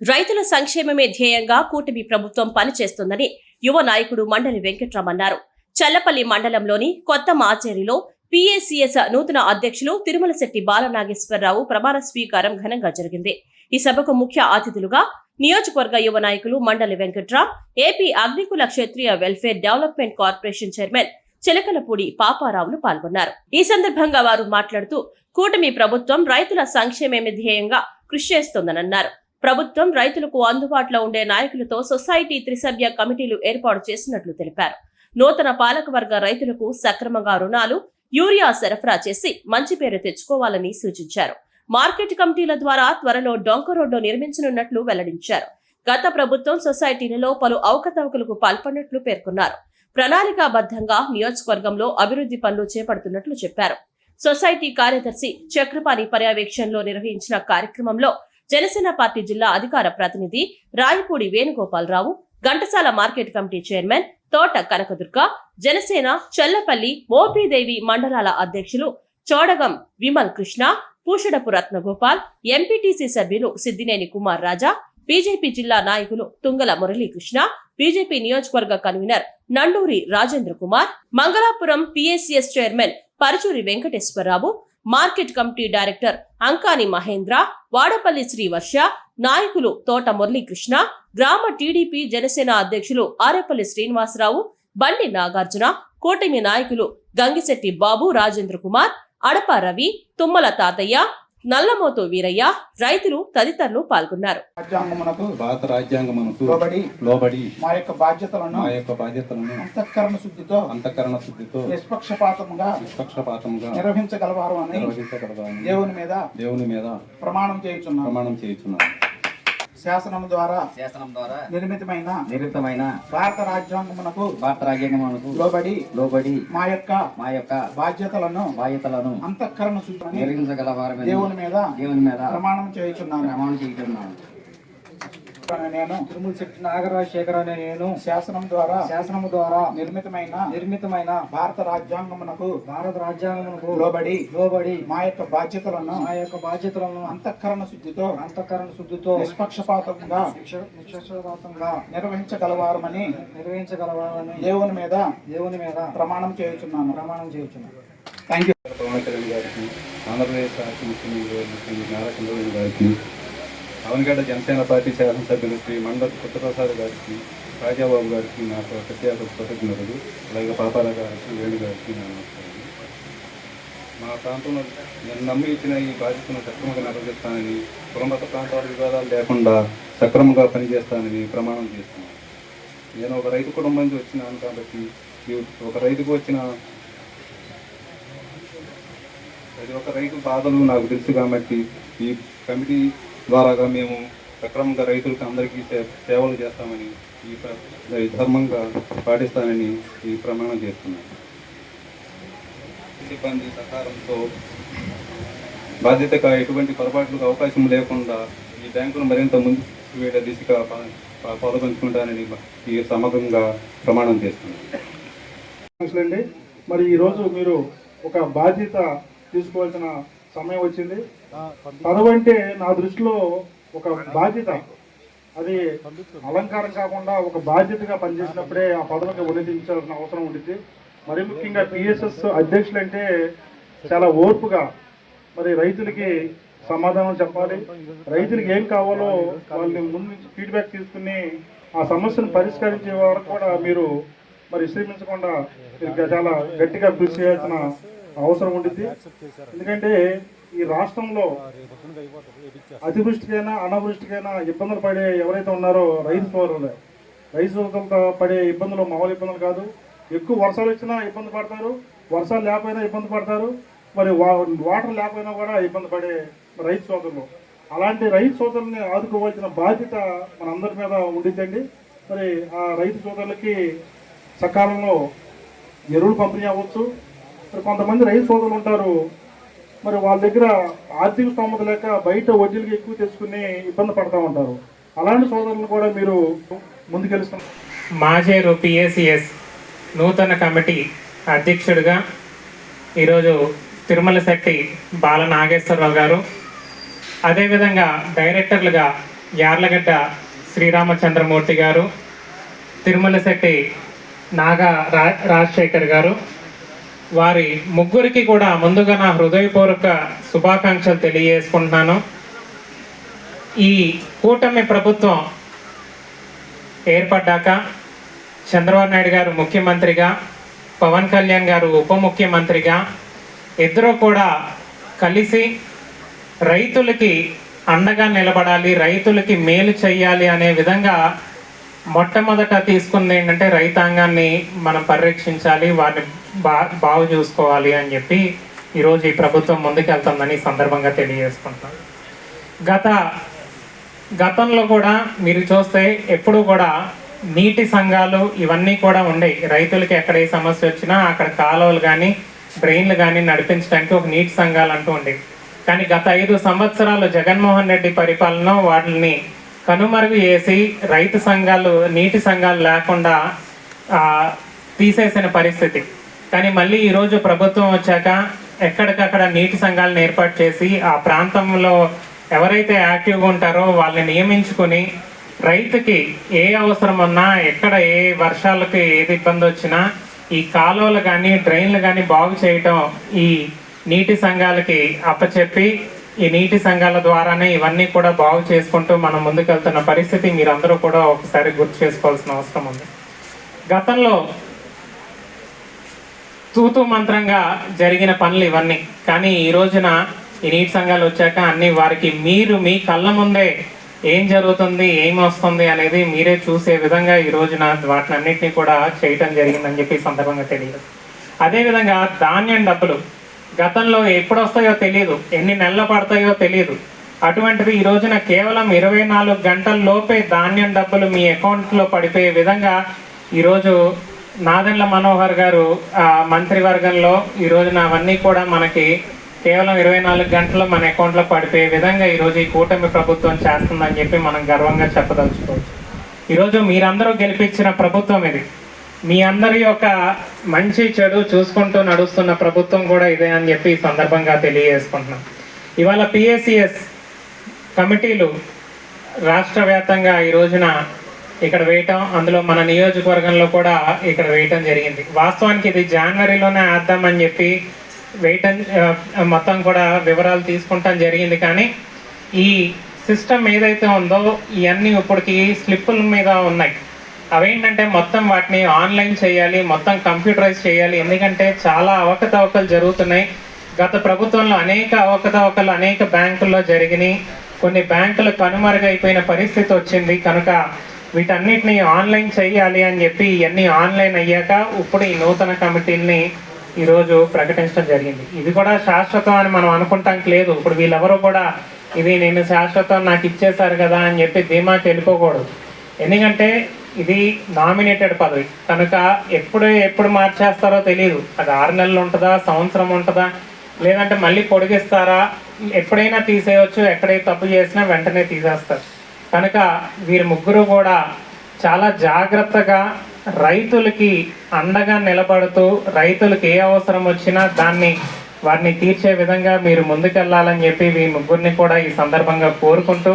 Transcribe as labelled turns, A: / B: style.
A: రైతుల సంక్షేమమే ధ్యేయంగా కూటమి ప్రభుత్వం పనిచేస్తుందని యువ నాయకుడు మండలి వెంకట్రామ్ అన్నారు చల్లపల్లి మండలంలోని కొత్త మాచేరిలో పిఏసిఎస్ నూతన అధ్యక్షులు తిరుమలశెట్టి బాలనాగేశ్వరరావు ప్రమాణ స్వీకారం ఘనంగా జరిగింది. ఈ సభకు ముఖ్య అతిథులుగా నియోజకవర్గ యువ నాయకులు Mandali Venkatram AP Agnikula Kshatriya welfare development corporation chairman Chilakalapudi పాపారావులు పాల్గొన్నారు. ఈ సందర్భంగా వారు మాట్లాడుతూ కూటమి ప్రభుత్వం రైతుల సంక్షేమమే ధ్యేయంగా కృషి చేస్తోందన్నారు ప్రభుత్వం రైతులకు అందుబాటులో ఉండే నాయకులతో సొసైటీ త్రిసభ్య కమిటీలు ఏర్పాటు చేసినట్లు తెలిపారు. నూతన పాలకవర్గ రైతులకు సక్రమంగా రుణాలు యూరియా సరఫరా చేసి మంచి పేరు తెచ్చుకోవాలని సూచించారు. మార్కెట్ కమిటీల ద్వారా త్వరలో డొంక రోడ్డు నిర్మించనున్నట్లు వెల్లడించారు. గత ప్రభుత్వం సొసైటీలలో పలు అవకతవకలకు పాల్పడినట్లు పేర్కొన్నారు. ప్రణాళికాబద్ధంగా నియోజకవర్గంలో అభివృద్ధి పనులు చేపడుతున్నట్లు చెప్పారు. సొసైటీ కార్యదర్శి చక్రపాణి పర్యవేక్షణలో నిర్వహించిన కార్యక్రమంలో జనసేన పార్టీ జిల్లా అధికార ప్రతినిధి Rayapudi Venugopalarao Ghantasala market committee chairman Thota Kanakadurga Janasena Challapalli Mopidevi మండలాల అధ్యక్షులు చోడగం విమల్ కృష్ణ పూషడపు రత్నగోపాల్ ఎంపీటీసీ సభ్యులు సిద్దినేని కుమార్ రాజా బీజేపీ జిల్లా నాయకులు తుంగల మురళీకృష్ణ బీజేపీ నియోజకవర్గ convener Nanduri Rajendra Kumar Mangalapuram PSCS chairman Paruchuri Venkateswararao market committee director Ankani Mahendra Vadapalli Srivarsha నాయకులు తోట మురళీకృష్ణ గ్రామ టీడీపీ జనసేన అధ్యక్షులు ఆరేపల్లి శ్రీనివాసరావు బండి నాగార్జున కూటమి నాయకులు గంగిశెట్టి బాబు రాజేంద్ర కుమార్ అడప రవి తుమ్మల తాతయ్య నల్లమోతు వీరయ్య రైతులు తదితరులు పాల్గొన్నారు.
B: రాజ్యాంగమునకు
C: భారత రాజ్యాంగమునకు
B: లోబడి
C: లోబడి
B: మా యొక్క బాధ్యతలను
C: మా యొక్క బాధ్యతలను
B: అంతఃకరణ శుద్ధితో
C: అంతఃకరణ శుద్ధితో
B: నిష్పక్షపాతముగా
C: నిష్పక్షపాతంగా
B: నిర్వహించగలవారు అని
C: నిర్వహించగలగాలని
B: దేవుని మీద
C: దేవుని మీద
B: ప్రమాణం చేయుచున్నాను.
C: ప్రమాణం చేయుచున్నాను.
B: శాసనం ద్వారా
D: శాసనం ద్వారా
B: నిర్మితమైన
D: నిర్మితమైన
B: భారత రాజ్యాంగమునకు
D: భారత రాజ్యాంగమునకు
B: లోబడి
D: లోబడి
B: మా యొక్క
D: మా యొక్క
B: బాధ్యతలను
D: బాధ్యతలను
B: అంతఃకరణ శుద్ధిని
D: నిర్వహించగల వారి
B: దేవుని మీద
D: దేవుని మీద
B: ప్రమాణం చేయుచున్నాను.
D: ప్రమాణం చేయుచున్నాను.
B: నేను
E: తిరుమల శెట్టి నాగరాజశేఖర్ అనే నేను
B: శాసనం ద్వారా
E: శాసనము ద్వారా
B: నిర్మితమైన
E: నిర్మితమైన
B: భారత రాజ్యాంగమునకు
E: భారత రాజ్యాంగమునకు
B: లోబడి
E: లోబడి
B: మా యొక్క బాధ్యతలను
E: మా యొక్క బాధ్యతలను
B: అంతఃకరణ శుద్ధితో
E: అంతఃకరణ శుద్ధితో
B: నిష్పక్షపాతంగా
E: నిష్పక్షపాతంగా
B: నిర్వహించగలవారమని
E: నిర్వహించగలవాలని
B: దేవుని మీద
E: దేవుని మీద
B: ప్రమాణం చేయుచున్నాను.
E: ప్రమాణం చేయుచున్నాను.
B: థ్యాంక్ యూ
C: పవన్ కళ్యాణ్ గారికి ఆంధ్రప్రదేశ్ రాష్ట్ర ముఖ్యమంత్రి ముఖ్యమంత్రి నారా చంద్రబాబు గారికి అవనగడ్డ జనసేన పార్టీ శాసనసభ్యులు శ్రీ మండల పుట్టప్రసాద్ గారికి రాజాబాబు గారికి నాకు ప్రత్యేక కృతజ్ఞతలు. అలాగే పాపాల గారికి వేణు గారికి నా నమస్కారం. మా ప్రాంతంలో నేను నమ్మి ఇచ్చిన ఈ బాధ్యతను సక్రమంగా నిర్వహిస్తానని కులమత ప్రాంతాల వివాదాలు లేకుండా సక్రమంగా పనిచేస్తానని ప్రమాణం చేస్తున్నాను. నేను ఒక రైతు కుటుంబం నుంచి వచ్చినాను కాబట్టి ఈ ఒక రైతుకు వచ్చిన ప్రతి ఒక్క రైతు బాధలు నాకు తెలుసు కాబట్టి ఈ కమిటీ ద్వారాగా మేము సక్రమంగా రైతులకు అందరికీ సేవలు చేస్తామని ఈ ధర్మంగా పాటిస్తానని ఈ ప్రమాణం చేస్తున్నాను సిబ్బంది సహకారంతో బాధ్యతగా ఎటువంటి పొరపాట్లకు అవకాశం లేకుండా ఈ బ్యాంకును మరింత ముందుకు వెళ్ళే దిశగా పాల్గొంచుకుంటానని ఈ సమగ్రంగా ప్రమాణం చేస్తున్నాను
F: అండి. మరి ఈరోజు మీరు ఒక బాధ్యత తీసుకోవాల్సిన సమయం వచ్చింది. పదవి అంటే నా దృష్టిలో ఒక బాధ్యత. అది అలంకారం కాకుండా ఒక బాధ్యతగా పనిచేసినప్పుడే ఆ పదవికి ఉన్నతించాల్సిన అవసరం ఉంటుంది మరి ముఖ్యంగా పిఎస్ఎస్ అధ్యక్షులు అంటే చాలా ఓర్పుగా మరి రైతులకి సమాధానం చెప్పాలి. రైతులకి ఏం కావాలో వాళ్ళని ముందు నుంచి ఫీడ్బ్యాక్ తీసుకుని ఆ సమస్యను పరిష్కరించే వరకు కూడా మీరు మరి శ్రమించకుండా మీరు చాలా గట్టిగా కృషి చేయాల్సిన అవసరం ఉంటుంది ఎందుకంటే ఈ రాష్ట్రంలో అతివృష్టికైనా అనావృష్టికైనా ఇబ్బందులు పడే ఎవరైతే ఉన్నారో రైతు సోదరులే రైతు సోదరులతో పడే ఇబ్బందులు మామూలు ఇబ్బందులు కాదు. ఎక్కువ వర్షాలు వచ్చినా ఇబ్బంది పడతారు. వర్షాలు లేకపోయినా ఇబ్బంది పడతారు. మరి వా- వాటర్ లేకపోయినా కూడా ఇబ్బంది పడే రైతు సోదరులు. అలాంటి రైతు సోదరుల్ని ఆదుకోవాల్సిన బాధ్యత మనందరి మీద ఉండిద్దండి. మరి ఆ రైతు సోదరులకి సకాలంలో ఎరువులు పంపిణీ అవ్వచ్చు. మరి కొంతమంది రైతు సోదరులు ఉంటారు. మరి వాళ్ళ దగ్గర ఆర్థిక స్తోమత లేక బయట వడ్డీలకి ఎక్కువ తెచ్చుకుని ఇబ్బంది పడతా ఉంటారు. అలాంటి సోదరులను కూడా మీరు ముందుకెళ్తున్నారు
G: మాజేరు పిఎసిఎస్ నూతన కమిటీ అధ్యక్షుడిగా ఈరోజు తిరుమల శెట్టి బాల నాగేశ్వరరావు గారు అదేవిధంగా డైరెక్టర్లుగా యార్లగడ్డ శ్రీరామచంద్రమూర్తి గారు తిరుమల శెట్టి నాగా రా రాజశేఖర్ గారు వారి ముగ్గురికి కూడా ముందుగా నా హృదయపూర్వక శుభాకాంక్షలు తెలియజేసుకుంటున్నాను. ఈ కూటమి ప్రభుత్వం ఏర్పడ్డాక చంద్రబాబు నాయుడు గారు ముఖ్యమంత్రిగా పవన్ కళ్యాణ్ గారు ఉప ముఖ్యమంత్రిగా ఇద్దరు కూడా కలిసి రైతులకి అండగా నిలబడాలి రైతులకి మేలు చేయాలి అనే విధంగా మొట్టమొదట తీసుకుంది ఏంటంటే రైతాంగాన్ని మనం పరిరక్షించాలి వారిని బా బాగు చూసుకోవాలి అని చెప్పి ఈరోజు ఈ ప్రభుత్వం ముందుకెళ్తుందని సందర్భంగా తెలియజేసుకుంటున్నాను. గత గతంలో కూడా మీరు చూస్తే ఎప్పుడు కూడా నీటి సంఘాలు ఇవన్నీ కూడా ఉండేవి రైతులకి ఎక్కడ ఏ సమస్య వచ్చినా అక్కడ కాలువలు కానీ డ్రైన్లు కానీ నడిపించడానికి ఒక నీటి సంఘాలు అంటూ ఉండేవి. కానీ గత ఐదు సంవత్సరాలు జగన్మోహన్ రెడ్డి పరిపాలన వాటిని కనుమరుగు చేసి రైతు సంఘాలు నీటి సంఘాలు లేకుండా తీసేసిన పరిస్థితి. కానీ మళ్ళీ ఈరోజు ప్రభుత్వం వచ్చాక ఎక్కడికక్కడ నీటి సంఘాలను ఏర్పాటు చేసి ఆ ప్రాంతంలో ఎవరైతే యాక్టివ్గా ఉంటారో వాళ్ళని నియమించుకొని రైతుకి ఏ అవసరం ఉన్నా ఎక్కడ ఏ వర్షాలకు ఏది ఇబ్బంది వచ్చినా ఈ కాలువలు కానీ డ్రైన్లు కానీ బాగు చేయటం ఈ నీటి సంఘాలకి అప్పచెప్పి ఈ నీటి సంఘాల ద్వారానే ఇవన్నీ కూడా బాగు చేసుకుంటూ మనం ముందుకెళ్తున్న పరిస్థితి మీరందరూ కూడా ఒకసారి గుర్తు చేసుకోవాల్సిన అవసరం ఉంది. గతంలో తూతూ మంత్రంగా జరిగిన పనులు ఇవన్నీ. కానీ ఈ రోజున ఈ నీటి సంఘాలు వచ్చాక అన్ని వారికి మీరు మీ కళ్ళ ముందే ఏం జరుగుతుంది ఏం వస్తుంది అనేది మీరే చూసే విధంగా ఈ రోజున వాటిని అన్నింటినీ కూడా చేయటం జరిగిందని చెప్పి సందర్భంగా తెలియదు. అదేవిధంగా ధాన్యం డబ్బులు గతంలో ఎప్పుడు వస్తాయో తెలియదు ఎన్ని నెలలు పడతాయో తెలియదు అటువంటిది ఈ రోజున కేవలం ఇరవై నాలుగు గంటల లోపే ధాన్యం డబ్బులు మీ అకౌంట్లో పడిపోయే విధంగా ఈరోజు నాదెండ్ల మనోహర్ గారు మంత్రివర్గంలో ఈ రోజున అవన్నీ కూడా మనకి కేవలం ఇరవై నాలుగు గంటల్లో మన అకౌంట్లో పడిపోయే విధంగా ఈరోజు ఈ కూటమి ప్రభుత్వం చేస్తుందని చెప్పి మనం గర్వంగా చెప్పదలుచుకోవచ్చు. ఈరోజు మీరందరూ గెలిపించిన ప్రభుత్వం ఇది. మీ అందరి యొక్క మంచి చెడు చూసుకుంటూ నడుస్తున్న ప్రభుత్వం కూడా ఇదే అని చెప్పి ఈ సందర్భంగా తెలియజేసుకుంటున్నాం. ఇవాళ పిఎస్సిఎస్ కమిటీలు రాష్ట్ర వ్యాప్తంగా ఈ రోజున ఇక్కడ వేయటం అందులో మన నియోజకవర్గంలో కూడా ఇక్కడ వేయటం జరిగింది. వాస్తవానికి ఇది జనవరిలోనే ఆద్దామని చెప్పి వేయటం మొత్తం కూడా వివరాలు తీసుకుంటాం జరిగింది. కానీ ఈ సిస్టమ్ ఏదైతే ఉందో ఇవన్నీ ఇప్పటికి స్లిప్పుల మీద ఉన్నాయి. అవేంటంటే మొత్తం వాటిని ఆన్లైన్ చేయాలి మొత్తం కంప్యూటరైజ్ చేయాలి. ఎందుకంటే చాలా అవకతవకలు జరుగుతున్నాయి. గత ప్రభుత్వంలో అనేక అవకతవకలు అనేక బ్యాంకుల్లో జరిగినాయి. కొన్ని బ్యాంకులు కనుమరుగైపోయిన పరిస్థితి వచ్చింది. కనుక వీటన్నిటిని ఆన్లైన్ చేయాలి అని చెప్పి ఇవన్నీ ఆన్లైన్ అయ్యాక ఇప్పుడు ఈ నూతన కమిటీల్ని ఈరోజు ప్రకటించడం జరిగింది. ఇది కూడా శాశ్వతం అని మనం అనుకుంటానికి లేదు. ఇప్పుడు వీళ్ళెవరూ కూడా ఇది నేను శాశ్వతం నాకు ఇచ్చేశారు కదా అని చెప్పి ధీమాకి వెళ్ళిపోకూడదు ఎందుకంటే ఇది నామినేటెడ్ పదవి. కనుక ఎప్పుడు ఎప్పుడు మార్చేస్తారో తెలియదు అది ఆరు నెలలు ఉంటుందా సంవత్సరం ఉంటుందా లేదంటే మళ్ళీ పొడిగిస్తారా ఎప్పుడైనా తీసేయవచ్చు ఎక్కడైతే తప్పు చేసినా వెంటనే తీసేస్తారు. కనుక వీరి ముగ్గురు కూడా చాలా జాగ్రత్తగా రైతులకి అండగా నిలబడుతూ రైతులకు ఏ అవసరం వచ్చినా దాన్ని వారిని తీర్చే విధంగా మీరు ముందుకెళ్ళాలని చెప్పి మీ ముగ్గురిని కూడా ఈ సందర్భంగా కోరుకుంటూ